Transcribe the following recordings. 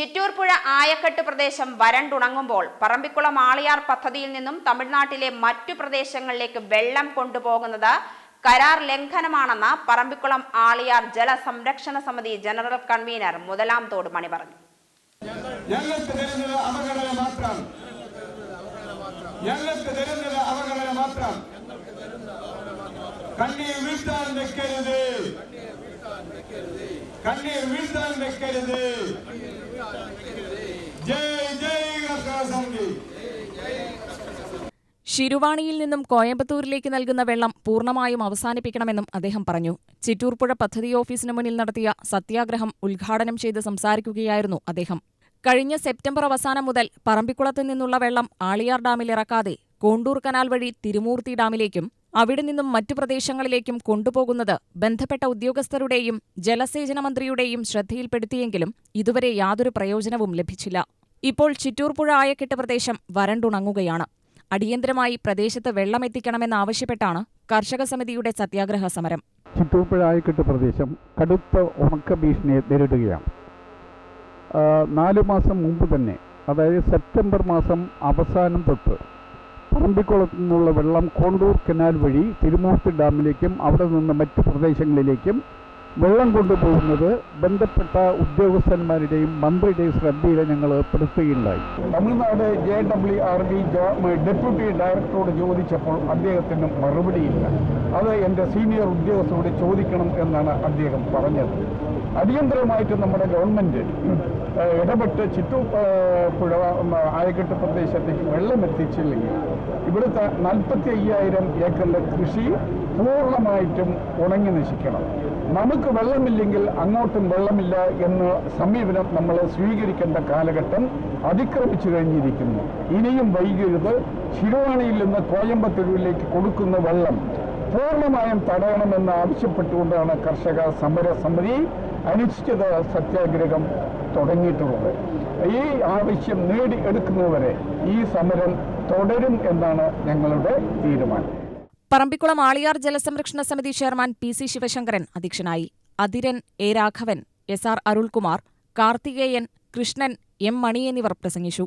ചിറ്റൂർ പുഴ ആയക്കെട്ട് പ്രദേശം വരണ്ടുണങ്ങുമ്പോൾ പറമ്പിക്കുളം ആളിയാർ പദ്ധതിയിൽ നിന്നും തമിഴ്നാട്ടിലെ മറ്റു പ്രദേശങ്ങളിലേക്ക് വെള്ളം കൊണ്ടുപോകുന്നത് കരാർ ലംഘനമാണെന്ന് പറമ്പിക്കുളം ആളിയാർ ജലസംരക്ഷണ സമിതി ജനറൽ കൺവീനർ മുതലാം തോട് മണി പറഞ്ഞു. മാത്രം. കണ്ണീർ വീഴ്ത്താൻ വെക്കരുത്. കണ്ണീർ വീഴ്ത്താൻ വെക്കരുത് ജയ് ജയ് കർഷക സമിതി ശിരുവാണിയിൽ നിന്നും കോയമ്പത്തൂരിലേക്ക് നൽകുന്ന വെള്ളം പൂർണമായും അവസാനിപ്പിക്കണമെന്നും അദ്ദേഹം പറഞ്ഞു. ചിറ്റൂർപ്പുഴ പദ്ധതി ഓഫീസിന് മുന്നിൽ നടത്തിയ സത്യാഗ്രഹം ഉദ്ഘാടനം ചെയ്ത് സംസാരിക്കുകയായിരുന്നു അദ്ദേഹം. കഴിഞ്ഞ സെപ്റ്റംബർ അവസാനം മുതൽ പറമ്പിക്കുളത്ത് നിന്നുള്ള വെള്ളം ആളിയാർ ഡാമിൽ ഇറക്കാതെ കോണ്ടൂർ കനാൽ വഴി തിരുമൂർത്തി ഡാമിലേക്കും അവിടെ നിന്നും മറ്റു പ്രദേശങ്ങളിലേക്കും കൊണ്ടുപോകുന്നത് ബന്ധപ്പെട്ട ഉദ്യോഗസ്ഥരുടെയും ജലസേചന മന്ത്രിയുടെയും ശ്രദ്ധയിൽപ്പെടുത്തിയെങ്കിലും ഇതുവരെ യാതൊരു പ്രയോജനവും ലഭിച്ചില്ല. ഇപ്പോൾ ചിറ്റൂർപ്പുഴ ആയക്കെട്ട് പ്രദേശം വരണ്ടുണങ്ങുകയാണ്. അടിയന്തരമായി പ്രദേശത്ത് വെള്ളമെത്തിക്കണമെന്നാവശ്യപ്പെട്ടാണ് കർഷക സമിതിയുടെ സത്യാഗ്രഹ സമരം. ആയക്കെട്ട് പ്രദേശം കടുത്ത ഉണക്ക ഭീഷണിയെ നേരിടുകയാണ്. നാല് മാസം മുമ്പ് തന്നെ അതായത് സെപ്റ്റംബർ മാസം അവസാനം തൊട്ട് പറമ്പിക്കുളത്തു നിന്നുള്ള വെള്ളം കോണ്ടൂർ കനാൽ വഴി തിരുമൂർത്തി ഡാമിലേക്കും അവിടെ നിന്ന് മറ്റ് പ്രദേശങ്ങളിലേക്കും വെള്ളം കൊണ്ടുപോകുന്നത് ബന്ധപ്പെട്ട ഉദ്യോഗസ്ഥന്മാരുടെയും മന്ത്രിയുടെയും ശ്രദ്ധയിൽ ഞങ്ങൾ പെടുത്തുകയുണ്ടായി. Tamil Nadu J W R D deputy ഡയറക്ടറോട് ചോദിച്ചപ്പോൾ അദ്ദേഹത്തിന് മറുപടിയില്ല. അത് എന്റെ സീനിയർ ഉദ്യോഗസ്ഥരോട് ചോദിക്കണം എന്നാണ് അദ്ദേഹം പറഞ്ഞത്. അടിയന്തരമായിട്ട് നമ്മുടെ ഗവൺമെന്റ് ഏഹ്, ഇടപെട്ട് ചിറ്റൂ പുഴ ആയക്കെട്ട് പ്രദേശത്തേക്ക് വെള്ളം എത്തിച്ചില്ലെങ്കിൽ ഇവിടുത്തെ നാൽപ്പത്തി അയ്യായിരം ഏക്കറിലെ കൃഷി പൂർണമായിട്ടും ഉണങ്ങി നശിക്കണം. നമുക്ക് വെള്ളമില്ലെങ്കിൽ അങ്ങോട്ടും വെള്ളമില്ല എന്ന സമീപനം നമ്മൾ സ്വീകരിക്കേണ്ട കാലഘട്ടം അതിക്രമിച്ചു കഴിഞ്ഞിരിക്കുന്നു. ഇനിയും വൈകരുത്. ശിരുവാണിയിൽ നിന്ന് കോയമ്പത്തൂരിലേക്ക് കൊടുക്കുന്ന വെള്ളം പൂർണമായും തടയണമെന്ന് ആവശ്യപ്പെട്ടുകൊണ്ടാണ് കർഷക സമര സമിതി അനിശ്ചിത സത്യാഗ്രഹം തുടങ്ങിയിട്ടുള്ളത്. ഈ ആവശ്യം നേടിയെടുക്കുന്നവരെ ഈ സമരം തുടരും എന്നാണ് ഞങ്ങളുടെ തീരുമാനം. പറമ്പിക്കുളം ആളിയാർ ജലസംരക്ഷണ സമിതി ചെയർമാൻ പി സി ശിവശങ്കരൻ അധ്യക്ഷനായി. Athiran A Raghavan S R Arulkumar Karthikeyan Krishnan M Mani എന്നിവർ പ്രസംഗിച്ചു.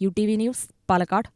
U T V news Palakkad.